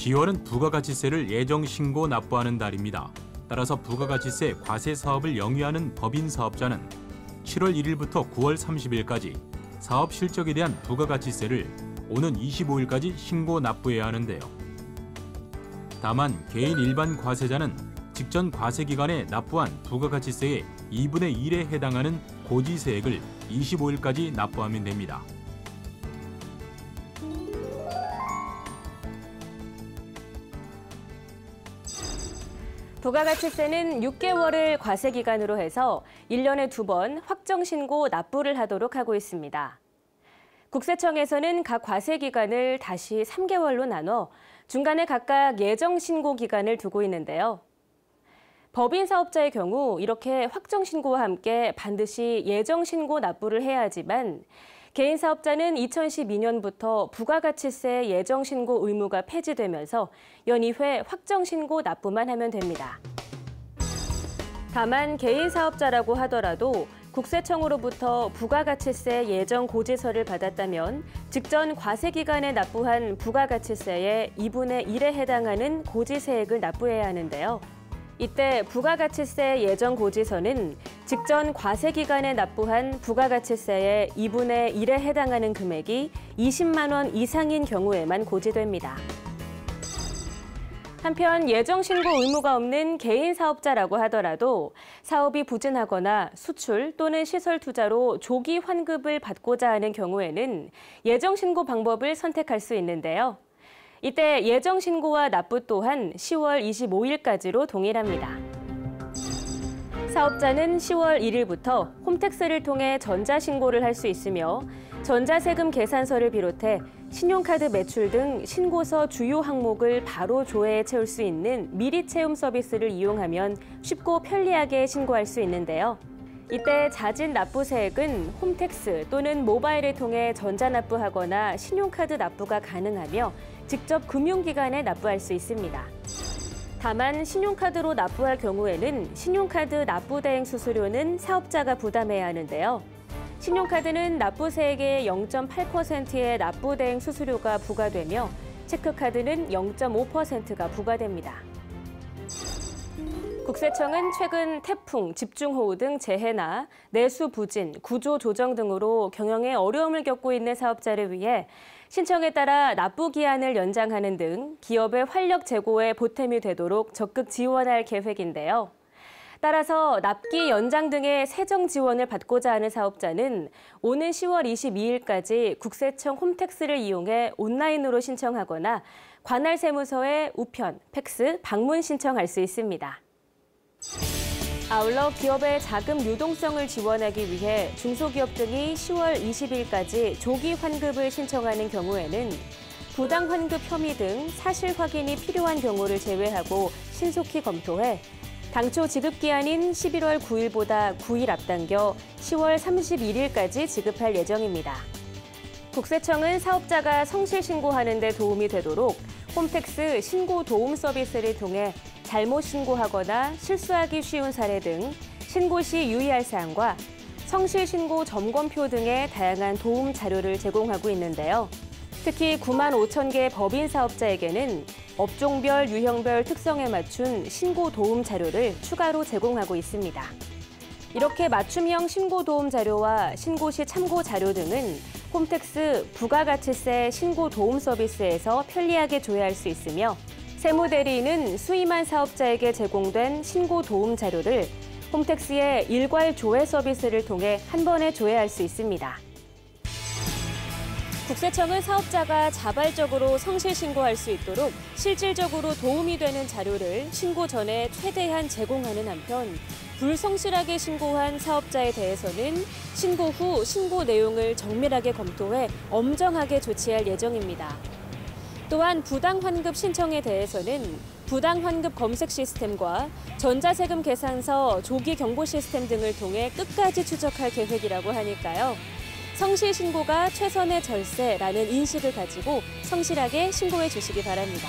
10월은 부가가치세를 예정 신고 납부하는 달입니다. 따라서 부가가치세 과세 사업을 영위하는 법인 사업자는 7월 1일부터 9월 30일까지 사업 실적에 대한 부가가치세를 오는 25일까지 신고 납부해야 하는데요. 다만 개인 일반 과세자는 직전 과세 기간에 납부한 부가가치세의 2분의 1에 해당하는 고지세액을 25일까지 납부하면 됩니다. 부가가치세는 6개월을 과세 기간으로 해서 1년에 두 번 확정 신고 납부를 하도록 하고 있습니다. 국세청에서는 각 과세 기간을 다시 3개월로 나눠 중간에 각각 예정 신고 기간을 두고 있는데요. 법인 사업자의 경우 이렇게 확정 신고와 함께 반드시 예정 신고 납부를 해야 하지만 개인 사업자는 2012년부터 부가가치세 예정 신고 의무가 폐지되면서 연이회 확정 신고 납부만 하면 됩니다. 다만 개인 사업자라고 하더라도 국세청으로부터 부가가치세 예정 고지서를 받았다면 직전 과세 기간에 납부한 부가가치세의 2분의 1에 해당하는 고지세액을 납부해야 하는데요. 이때 부가가치세 예정 고지서는 직전 과세 기간에 납부한 부가가치세의 2분의 1에 해당하는 금액이 20만 원 이상인 경우에만 고지됩니다. 한편 예정 신고 의무가 없는 개인 사업자라고 하더라도 사업이 부진하거나 수출 또는 시설 투자로 조기 환급을 받고자 하는 경우에는 예정 신고 방법을 선택할 수 있는데요. 이때 예정 신고와 납부 또한 10월 25일까지로 동일합니다. 사업자는 10월 1일부터 홈택스를 통해 전자신고를 할 수 있으며 전자세금 계산서를 비롯해 신용카드 매출 등 신고서 주요 항목을 바로 조회해 채울 수 있는 미리 채움 서비스를 이용하면 쉽고 편리하게 신고할 수 있는데요. 이때 자진 납부세액은 홈택스 또는 모바일을 통해 전자납부하거나 신용카드 납부가 가능하며 직접 금융기관에 납부할 수 있습니다. 다만 신용카드로 납부할 경우에는 신용카드 납부대행 수수료는 사업자가 부담해야 하는데요. 신용카드는 납부세액의 0.8%의 납부대행 수수료가 부과되며 체크카드는 0.5%가 부과됩니다. 국세청은 최근 태풍, 집중호우 등 재해나 내수 부진, 구조 조정 등으로 경영에 어려움을 겪고 있는 사업자를 위해 신청에 따라 납부 기한을 연장하는 등 기업의 활력 제고에 보탬이 되도록 적극 지원할 계획인데요. 따라서 납기 연장 등의 세정 지원을 받고자 하는 사업자는 오는 10월 22일까지 국세청 홈택스를 이용해 온라인으로 신청하거나 관할 세무서에 우편, 팩스, 방문 신청할 수 있습니다. 아울러 기업의 자금 유동성을 지원하기 위해 중소기업 등이 10월 20일까지 조기 환급을 신청하는 경우에는 부당 환급 혐의 등 사실 확인이 필요한 경우를 제외하고 신속히 검토해 당초 지급 기한인 11월 9일보다 9일 앞당겨 10월 31일까지 지급할 예정입니다. 국세청은 사업자가 성실 신고하는 데 도움이 되도록 홈택스 신고 도움 서비스를 통해 잘못 신고하거나 실수하기 쉬운 사례 등 신고 시 유의할 사항과 성실 신고 점검표 등의 다양한 도움 자료를 제공하고 있는데요. 특히 9만 5천 개 법인 사업자에게는 업종별, 유형별 특성에 맞춘 신고 도움 자료를 추가로 제공하고 있습니다. 이렇게 맞춤형 신고 도움 자료와 신고 시 참고 자료 등은 홈택스 부가가치세 신고 도움 서비스에서 편리하게 조회할 수 있으며 세무대리인은 수임한 사업자에게 제공된 신고 도움 자료를 홈택스의 일괄 조회 서비스를 통해 한 번에 조회할 수 있습니다. 국세청은 사업자가 자발적으로 성실 신고할 수 있도록 실질적으로 도움이 되는 자료를 신고 전에 최대한 제공하는 한편 불성실하게 신고한 사업자에 대해서는 신고 후 신고 내용을 정밀하게 검토해 엄정하게 조치할 예정입니다. 또한 부당 환급 신청에 대해서는 부당 환급 검색 시스템과 전자세금 계산서 조기 경보 시스템 등을 통해 끝까지 추적할 계획이라고 하니까요. 성실 신고가 최선의 절세라는 인식을 가지고 성실하게 신고해 주시기 바랍니다.